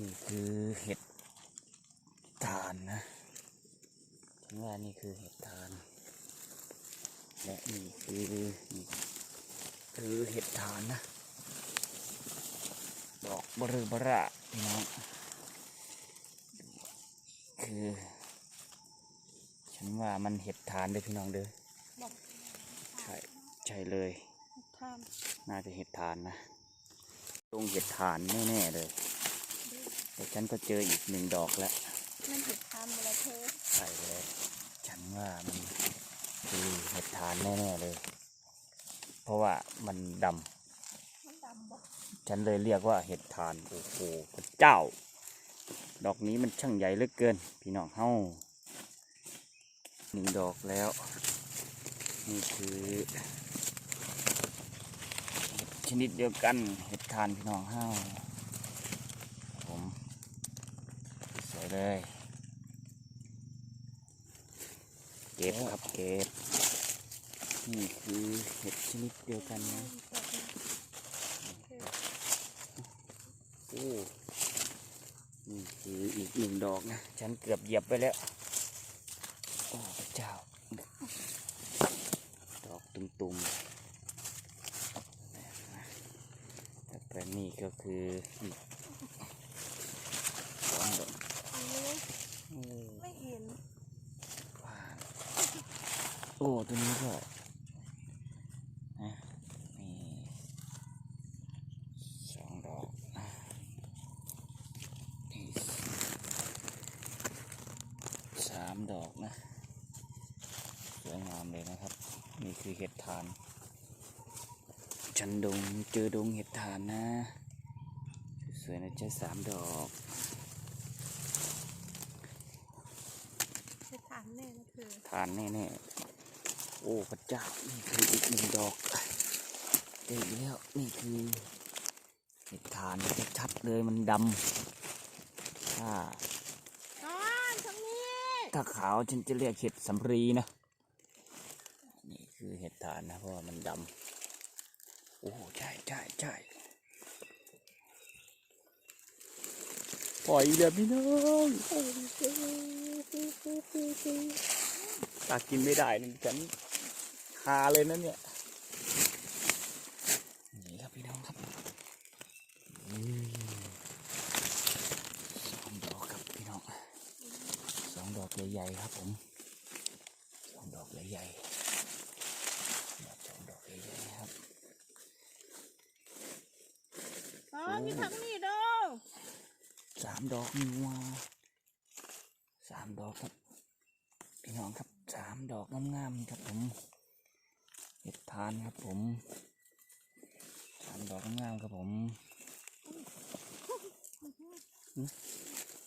นี่คือเห็ดทานนะฉันว่านี่คือเห็ดทานและนี่คือนี่คือเห็ดทานนะดอกบรือระระพี่น้องคือ ฉันว่ามันเห็ดทานเลยพี่น้องเด้อบอกใช่ใช่เลยทานน่าจะเห็ดทานนะตรงเห็ดทานแน่ๆเลย แต่ฉันก็เจออีกหนึ่งดอกแล้วนั่นเห็ดทานเวลาเธอใช่เลยฉันว่ามันคือเห็ดทานแน่ๆเลย เพราะว่ามันดมันดำบอกำฉันเลยเรียกว่าเห็ดทานโอ้โหพระเจ้า ดอกนี้มันช่างใหญ่เหลือเกิน พี่น้องเฮ้าหนึ่งดอกแล้ว นี่คือเห็ดชนิดเดียวกันเห็ดทานพี่น้องเฮ้าผมสวย เลย เก็บครับเก็บ นี่คือเห็ดชนิดเดียวกันนะ โอ้นี่คืออีกหนึ่งดอกนะ ฉันเกือบเหยียบไปแล้ว โอ้พระเจ้า ดอกตุ่มๆแต่แปลงนี้ก็คืออีกสองดอกโอ้ ไม่เห็น ว้าว โอ้ตัวนี้ก็นะมีสองดอกนะนี่สามดอกนะ สวยงามเลยนะครับ นี่คือเห็ดทาน ฉันดงเจอดงเห็ดทานนะ สวยๆนะจ๊ะสามดอกเห็ดทานแน่นะเธอทานแน่ๆโอ้พระเจ้านี่คืออีกหนึ่งดอกเจออีกแล้วนี่คือเห็ดทานชัดๆเลยมันดำถ้านอนตรงนี้ถ้าขาวฉันจะเรียกเห็ดสำรีนะนี่คือเห็ดทานนะเพราะว่ามันดำโอ้ใช่ใช่ใช่ปล่อยเลยพี่น้องตากินไม่ได้นะฉัน คาเลยนะเนี่ยนี่ครับพี่น้องครับอืมสองดอกครับพี่น้องสองดอกใหญ่ๆครับผมสองดอกใหญ่ๆเนี่ยสองดอกใหญ่ๆครับนอนอยู่ทางนี้เด้อสามดอกนี่ว่าสามดอกครับพี่น้องครับสามดอกงามๆครับผมเห็ดทานครับ ผมสามดอกงามครับผม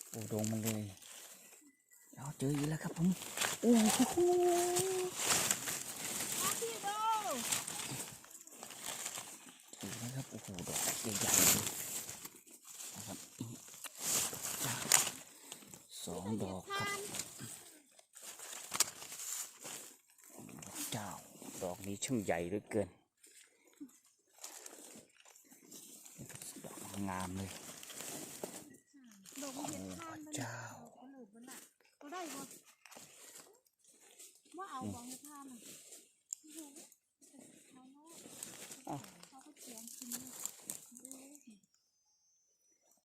โอ้โดงมันเลยเอาเจออีกแล้วครับผมโอ้โหด้อเห็นไหมครับโอ้โหดอกใหญ่ๆเลยนะครับสองดอกครับ ทาน เจ้า ดอกนี้ช่างใหญ่เหลือเกิน ดอกงามเลยดอกเห็ดทานเจ้าเอาหลุดมันน่ะเอาได้บ่ว่าเอาบองเห็ดทานน่